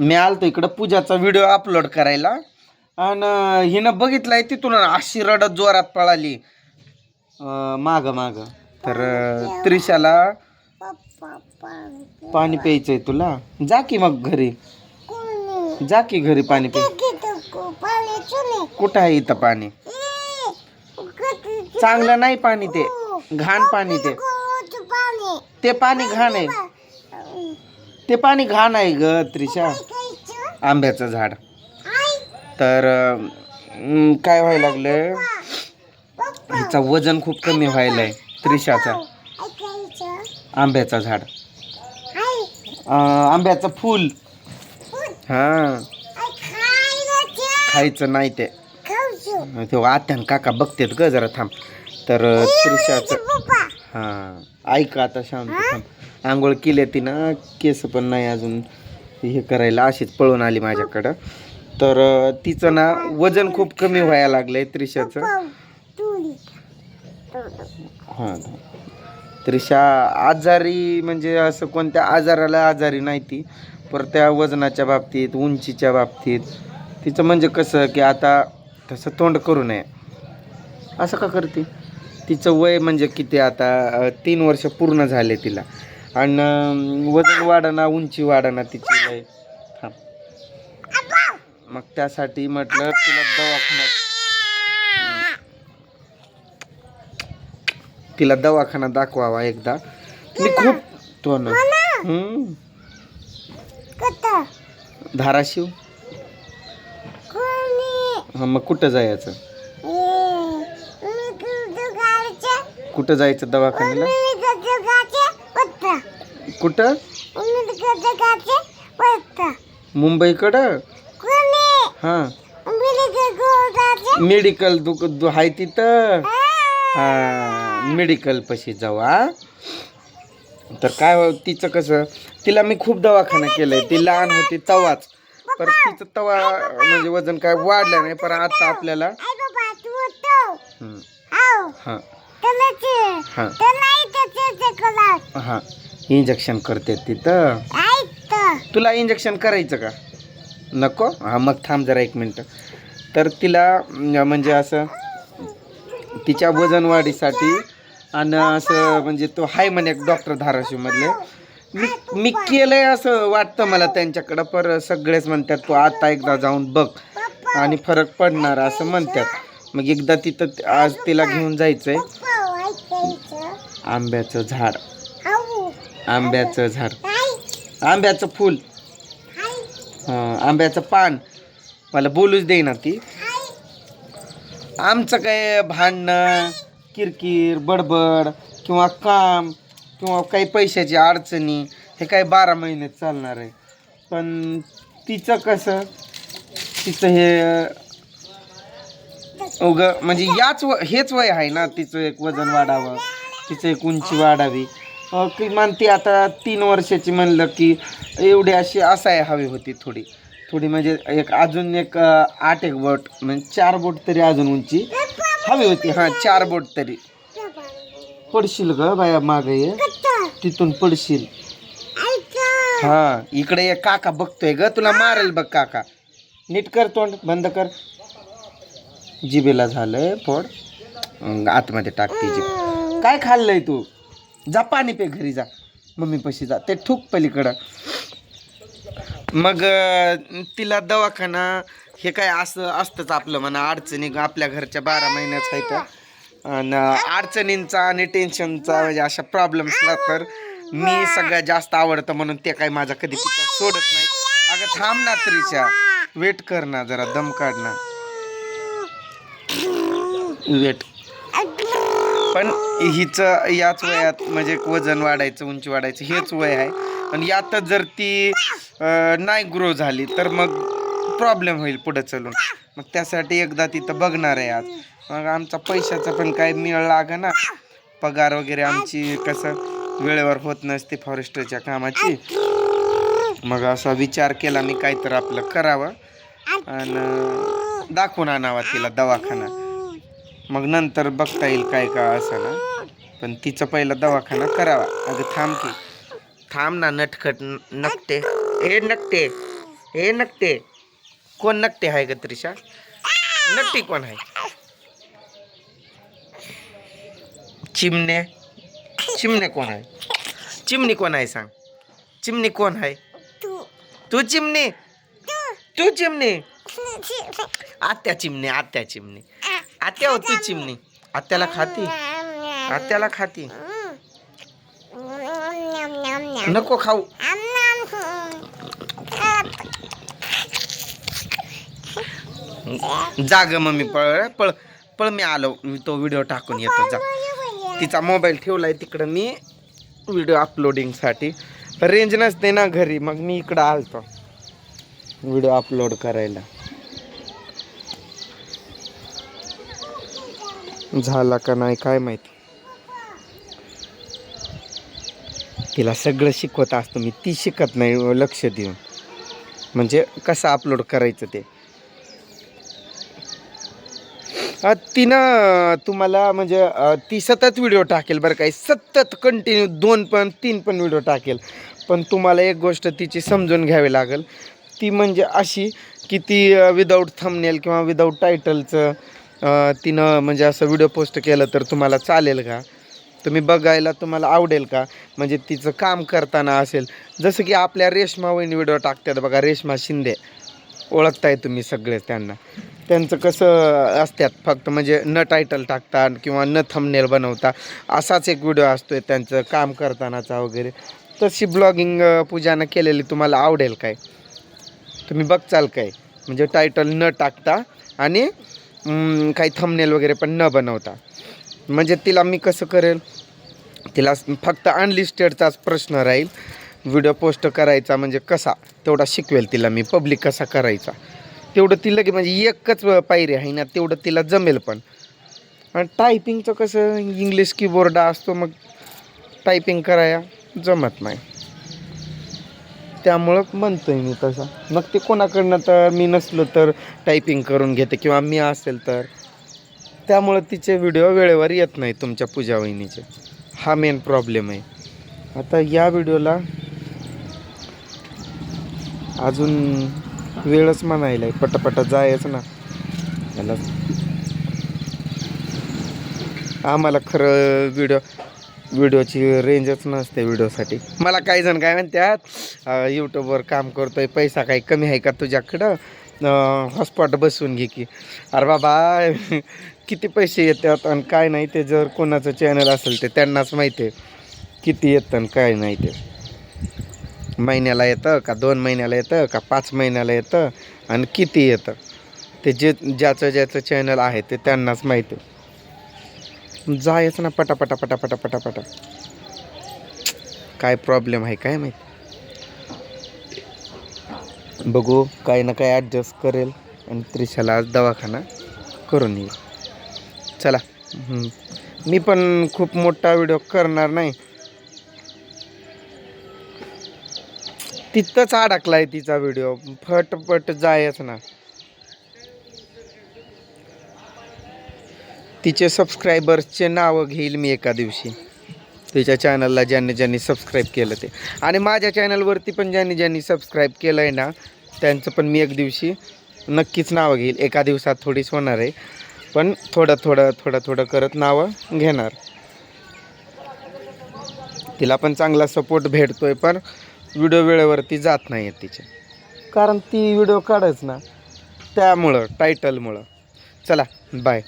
मी आलतो इकडं पूजाचा video upload करायला. आणि हिनं बघितलाय तिथून अशी रडत जोरात पळाली. माग माग. तर त्रिशाला पाणी प्यायचंय तुला? जा की मग घरी. जा की घरी पाणी प्याय कुठं आहे इथं पाणी? चांगलं नाही पाणी ते. घाण पाणी ते. ते पाणी घाण आहे. ते पाणी घाण आहे ग त्रिशा. आंब्याचं झाड. तर काय व्हायला लागलं हिचं वजन खूप कमी व्हायला आहे त्रिशाचा. आंब्याचं झाड. आंब्याचं फूल. हा. खायचं नाही ते. ते आत्यान काका बघतेत ग जरा थांब. तर त्रिशाचं. हा. ऐका आता शांत थांब. आंघोळ केली तिनं केस पण नाही अजून. हे करायला अशीच पळून आली माझ्याकडं. तर तिचं ना वजन खूप कमी व्हायला लागलंय त्रिशाचं. हां. त्रिशा आजारी म्हणजे असं कोणत्या आजाराला आजारी नाही ती पर त्या वजनाच्या बाबतीत उंचीच्या बाबतीत. तिचं म्हणजे कसं की आता तसं तोंड करू नये. असं का करते? तिचं वय म्हणजे किती आता तीन वर्ष पूर्ण झाले तिला. आणि वजन वाढना उंची वाढना तिची लय. थांब मग त्यासाठी म्हटलं तिला दवाखान्यात तिला दवाखाना दाखवावा एकदा. मी खूप तो ना. धाराशिव. हा मग कुठं जायचं? कुठं जायचं दवाखान्याला? कुठं? मुंबईकडं? हा. मेडिकल दुक दु आहे तिथं. हा. मेडिकल पशी जाऊ हा. तर काय हो तिचं कसं तिला मी खूप दवाखाना केलंय. ती लहान होती तवाच. पर तिचं तवा म्हणजे वजन काय वाढलं नाही पण आता आपल्याला हा. हा. हा. इंजेक्शन करते तिथं. तुला इंजेक्शन करायचं का? नको? हां मग थांब जरा एक मिनटं. तर तिला म्हणजे असं तिच्या वजन वाढीसाठी आणि असं म्हणजे तो हाय म्हणे एक डॉक्टर धाराशिवमधले. मी मी केलंय असं वाटतं मला त्यांच्याकडं पर सगळेच म्हणतात तू आता एकदा जाऊन बघ आणि फरक पडणार असं म्हणतात. मग एकदा तिथं आज तिला घेऊन जायचंय. आंब्याचं झाड. आंब्याचं झाड. आंब्याचं फूल. आंब्याचं पान. मला बोलूच देईना ती. आमचं काय भांडणं किरकिर बडबड किंवा काम किंवा काही पैशाची अडचणी हे काय बारा महिने चालणार आहे. पण तिचं कसं तिचं हे उग म्हणजे याच व हेच वय आहे ना तिचं एक वजन वाढावं तिचं एक उंची वाढावी. किमान ती आता तीन वर्षाची म्हणलं की एवढी अशी असाय हवी होती थोडी. थोडी म्हणजे एक अजून एक आठ एक बोट म्हणजे चार बोट तरी अजून उंची हवी होती. हां चार बोट तरी. पडशील ग बाया मागे ये. तिथून पडशील. हां इकडे एक काका बघतोय ग. तुला मारेल बघ काका. नीट कर तोंड बंद कर. जिबेला झालंय फोड. आतमध्ये टाकते जीभ. काय खाल्लंय तू? जा पाणी पे घरी जा. मम्मी पशी जा. ते ठूक पलीकडं. मग तिला दवाखाना हे काय असं असतंच आपलं म्हणा अडचणी आपल्या घरच्या बारा महिन्याच आहे तर आणि अडचणींचा आणि टेन्शनचा म्हणजे अशा प्रॉब्लेम्सला तर मी सगळ्यात जास्त आवडतं म्हणून ते काय माझा कधी पिता सोडत नाही. अगं थांब ना त्रिशा. वेट कर ना जरा दम काढ ना. वेट पण हिचं याच वयात म्हणजे वजन वाढायचं उंची वाढायचं हेच वय आहे. आणि यातच जर ती नाही ग्रो झाली तर मग प्रॉब्लेम होईल पुढं चलून. मग त्यासाठी एकदा तिथं बघणार आहे आज. मग आमचा पैशाचा पण काय मिळ लाग ना. पगार वगैरे आमची कसं वेळेवर होत नसते फॉरेस्टरच्या कामाची. मग असा विचार केला मी काय तर आपलं करावं. आणि दाखवून आणावा तिला दवाखाना. मग नंतर बघता येईल काय का असं ना. पण तिचं पहिला दवाखाना करावा. अगं थांब की. थांब ना नटखट नकटे. ए नकटे. हे नकटे. कोण नकटे आहे ग त्रिशा? नकटी कोण आहे चिमणे. चिमणे कोण आहे चिमणी कोण आहे सांग? चिमणी कोण आहे तू. चिमणी? तू. चिमणी. आत्या चिमणी आत्या चिमणी. आत्या होती चिमणी. आत्याला खाती? आत्याला खाती? नको खाऊ. जाग मम्मी पळ पळ पळ मी आलो. मी तो व्हिडिओ टाकून येतो. जा. तिचा मोबाईल ठेवलाय तिकडं मी व्हिडिओ अपलोडिंगसाठी रेंज नसते ना घरी. मग मी इकडं आलतो. व्हिडिओ अपलोड करायला. झाला का नाही काय माहिती. तिला सगळं शिकवत असतो मी ती शिकत नाही लक्ष देऊन. म्हणजे कसं अपलोड करायचं ते. तिनं तुम्हाला म्हणजे ती सतत व्हिडिओ टाकेल बरं काय सतत कंटिन्यू दोन पण तीन पण व्हिडिओ टाकेल. पण तुम्हाला एक गोष्ट तिची समजून घ्यावी लागेल. ती म्हणजे अशी की ती विदाऊट थंबनेल किंवा विदाऊट टायटलचं तिनं म्हणजे असं व्हिडिओ पोस्ट केलं तर तुम्हाला चालेल का? तुम्ही बघायला तुम्हाला आवडेल का? म्हणजे तिचं काम करताना असेल. जसं की आपल्या रेश्मा वहिनी व्हिडिओ टाकतात बघा रेश्मा शिंदे. ओळखताय तुम्ही सगळेच त्यांना. त्यांचं कसं असतात फक्त म्हणजे न टायटल टाकतात किंवा न थंबनेल बनवता असाच एक व्हिडिओ असतो आहे त्यांचं काम करतानाचा वगैरे. तशी ब्लॉगिंग पूजानं केलेली तुम्हाला आवडेल काय? तुम्ही बघचाल काय? म्हणजे टायटल न टाकता आणि काही थंबनेल वगैरे पण न बनवता. म्हणजे तिला मी कसं करेल? तिला फक्त अनलिस्टेडचाच प्रश्न राहील. व्हिडिओ पोस्ट करायचा म्हणजे कसा? तेवढा शिकवेल तिला मी. पब्लिक कसा करायचा? तेवढं तिला की म्हणजे एकच पायरी आहे ना तेवढं तिला जमेल पण. आणि टायपिंगचं कसं? इंग्लिश कीबोर्ड असतो मग टायपिंग कराया जमत नाही. त्यामुळं म्हणतोय मी तसा. मग ते कोणाकडनं तर मी नसलो तर टायपिंग करून घेते किंवा मी असेल तर. त्यामुळं तिचे व्हिडिओ वेळेवर येत नाही तुमच्या पूजा वहिनीचे. हा मेन प्रॉब्लेम आहे. आता या व्हिडिओला अजून वेळच म्हणायला आहे. पटापटा जायच ना. याला आम्हाला खरं व्हिडिओ व्हिडिओची रेंजच नसते व्हिडिओसाठी. मला काही जण काय म्हणतात यूट्यूबवर काम करतोय पैसा काही कमी आहे का तुझ्याकडं? हॉटस्पॉट बसवून घे की. अरे बाबा किती पैसे येतात आणि काय नाही ते जर कोणाचं चॅनल असेल ते त्यांनाच माहिती आहे. किती येतं आणि काय नाही ते. महिन्याला येतं का दोन महिन्याला येतं का पाच महिन्याला येतं आणि किती येतं? ते जे ज्याचं ज्याचं चॅनल आहे ते त्यांनाच माहिती आहे. जायचं ना पटापटा पटापटा पटापटा. काय प्रॉब्लेम आहे काय माहीत? बघू काही ना काही ॲडजस्ट करेल. आणि त्रिशाला आज दवाखाना करून येईल. चला. मी पण खूप मोठा व्हिडिओ करणार नाही. तिथंच अडकला आहे तिचा व्हिडिओ फटफट जायच ना. तिचे सबस्क्रायबर्सचे नावं घेईल मी एका दिवशी. तिच्या चॅनलला ज्यांनी ज्यांनी सबस्क्राईब केलं ते. आणि माझ्या चॅनलवरती पण ज्यांनी ज्यांनी सबस्क्राईब केलं आहे ना त्यांचं पण मी एक दिवशी नक्कीच नावं घेईल. एका दिवसात थोडीच होणार आहे. पण थोडं थोडं थोडं थोडं करत नावं घेणार. तिला पण चांगला सपोर्ट भेटतो आहे पण व्हिडिओ वेळेवरती जात नाही आहेत तिचे. कारण ती व्हिडिओ काढायच ना त्यामुळं टायटलमुळं चला बाय